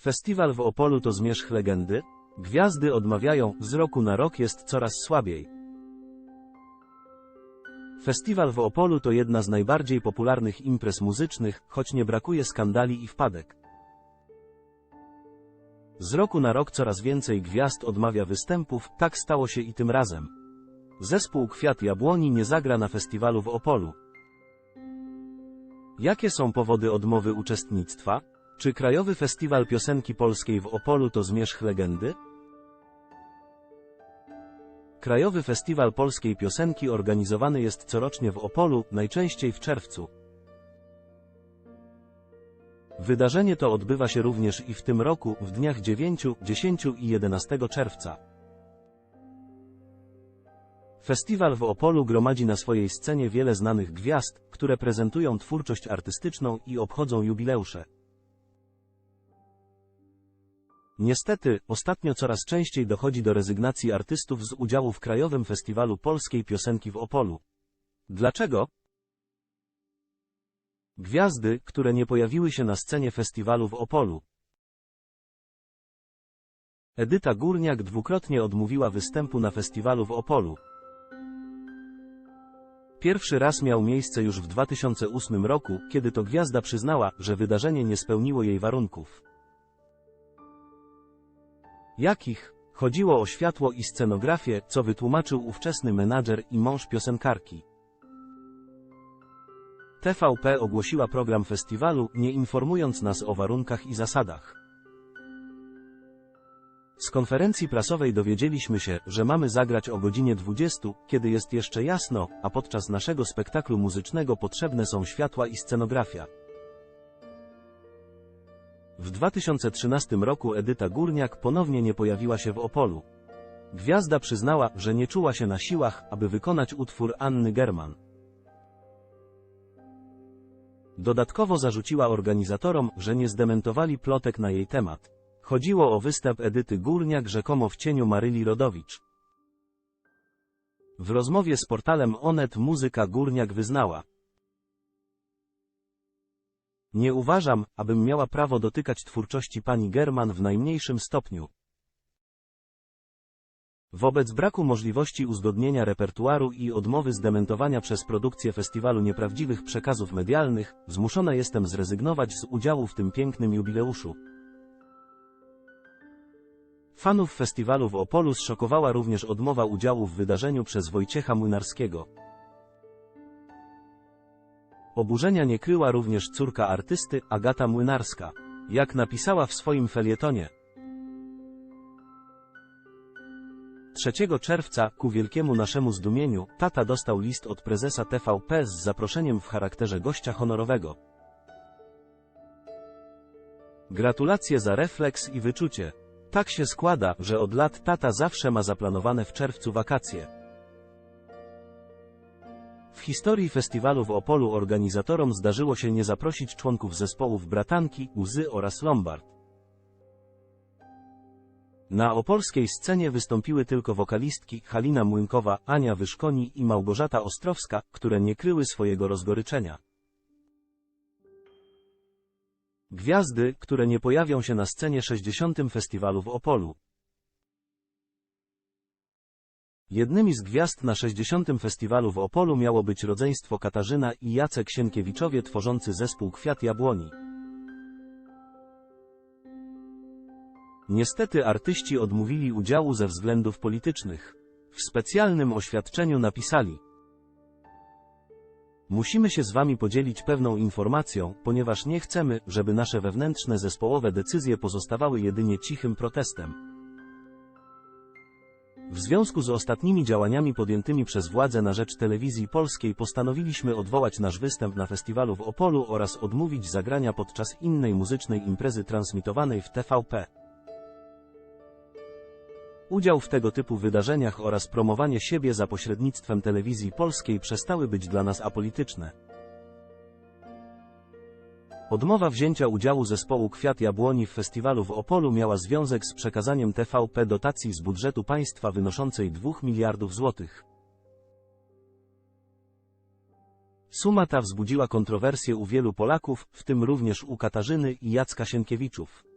Festiwal w Opolu to zmierzch legendy? Gwiazdy odmawiają, z roku na rok jest coraz słabiej. Festiwal w Opolu to jedna z najbardziej popularnych imprez muzycznych, choć nie brakuje skandali i wpadek. Z roku na rok coraz więcej gwiazd odmawia występów, tak stało się i tym razem. Zespół Kwiat Jabłoni nie zagra na festiwalu w Opolu. Jakie są powody odmowy uczestnictwa? Czy Krajowy Festiwal Piosenki Polskiej w Opolu to zmierzch legendy? Krajowy Festiwal Polskiej Piosenki organizowany jest corocznie w Opolu, najczęściej w czerwcu. Wydarzenie to odbywa się również i w tym roku, w dniach 9, 10 i 11 czerwca. Festiwal w Opolu gromadzi na swojej scenie wiele znanych gwiazd, które prezentują twórczość artystyczną i obchodzą jubileusze. Niestety, ostatnio coraz częściej dochodzi do rezygnacji artystów z udziału w Krajowym Festiwalu Polskiej Piosenki w Opolu. Dlaczego? Gwiazdy, które nie pojawiły się na scenie festiwalu w Opolu. Edyta Górniak dwukrotnie odmówiła występu na festiwalu w Opolu. Pierwszy raz miał miejsce już w 2008 roku, kiedy to gwiazda przyznała, że wydarzenie nie spełniło jej warunków. Jakich? Chodziło o światło i scenografię, co wytłumaczył ówczesny menadżer i mąż piosenkarki. TVP ogłosiła program festiwalu, nie informując nas o warunkach i zasadach. Z konferencji prasowej dowiedzieliśmy się, że mamy zagrać o godzinie 20, kiedy jest jeszcze jasno, a podczas naszego spektaklu muzycznego potrzebne są światła i scenografia. W 2013 roku Edyta Górniak ponownie nie pojawiła się w Opolu. Gwiazda przyznała, że nie czuła się na siłach, aby wykonać utwór Anny German. Dodatkowo zarzuciła organizatorom, że nie zdementowali plotek na jej temat. Chodziło o występ Edyty Górniak rzekomo w cieniu Maryli Rodowicz. W rozmowie z portalem Onet muzyka Górniak wyznała. Nie uważam, abym miała prawo dotykać twórczości pani German w najmniejszym stopniu. Wobec braku możliwości uzgodnienia repertuaru i odmowy zdementowania przez produkcję festiwalu nieprawdziwych przekazów medialnych, zmuszona jestem zrezygnować z udziału w tym pięknym jubileuszu. Fanów festiwalu w Opolu zszokowała również odmowa udziału w wydarzeniu przez Wojciecha Młynarskiego. Oburzenia nie kryła również córka artysty, Agata Młynarska. Jak napisała w swoim felietonie, 3 czerwca, ku wielkiemu naszemu zdumieniu, tata dostał list od prezesa TVP z zaproszeniem w charakterze gościa honorowego. Gratulacje za refleks i wyczucie. Tak się składa, że od lat tata zawsze ma zaplanowane w czerwcu wakacje. W historii festiwalu w Opolu organizatorom zdarzyło się nie zaprosić członków zespołów Bratanki, Łzy oraz Lombard. Na opolskiej scenie wystąpiły tylko wokalistki Halina Młynkowa, Ania Wyszkoni i Małgorzata Ostrowska, które nie kryły swojego rozgoryczenia. Gwiazdy, które nie pojawią się na scenie 60. festiwalu w Opolu. Jednymi z gwiazd na 60. festiwalu w Opolu miało być rodzeństwo Katarzyna i Jacek Sienkiewiczowie tworzący zespół Kwiat Jabłoni. Niestety artyści odmówili udziału ze względów politycznych. W specjalnym oświadczeniu napisali Musimy się z Wami podzielić pewną informacją, ponieważ nie chcemy, żeby nasze wewnętrzne zespołowe decyzje pozostawały jedynie cichym protestem. W związku z ostatnimi działaniami podjętymi przez władze na rzecz telewizji polskiej postanowiliśmy odwołać nasz występ na festiwalu w Opolu oraz odmówić zagrania podczas innej muzycznej imprezy transmitowanej w TVP. Udział w tego typu wydarzeniach oraz promowanie siebie za pośrednictwem telewizji polskiej przestały być dla nas apolityczne. Odmowa wzięcia udziału zespołu Kwiat Jabłoni w festiwalu w Opolu miała związek z przekazaniem TVP dotacji z budżetu państwa wynoszącej 2 miliardów złotych. Suma ta wzbudziła kontrowersje u wielu Polaków, w tym również u Katarzyny i Jacka Sienkiewiczów.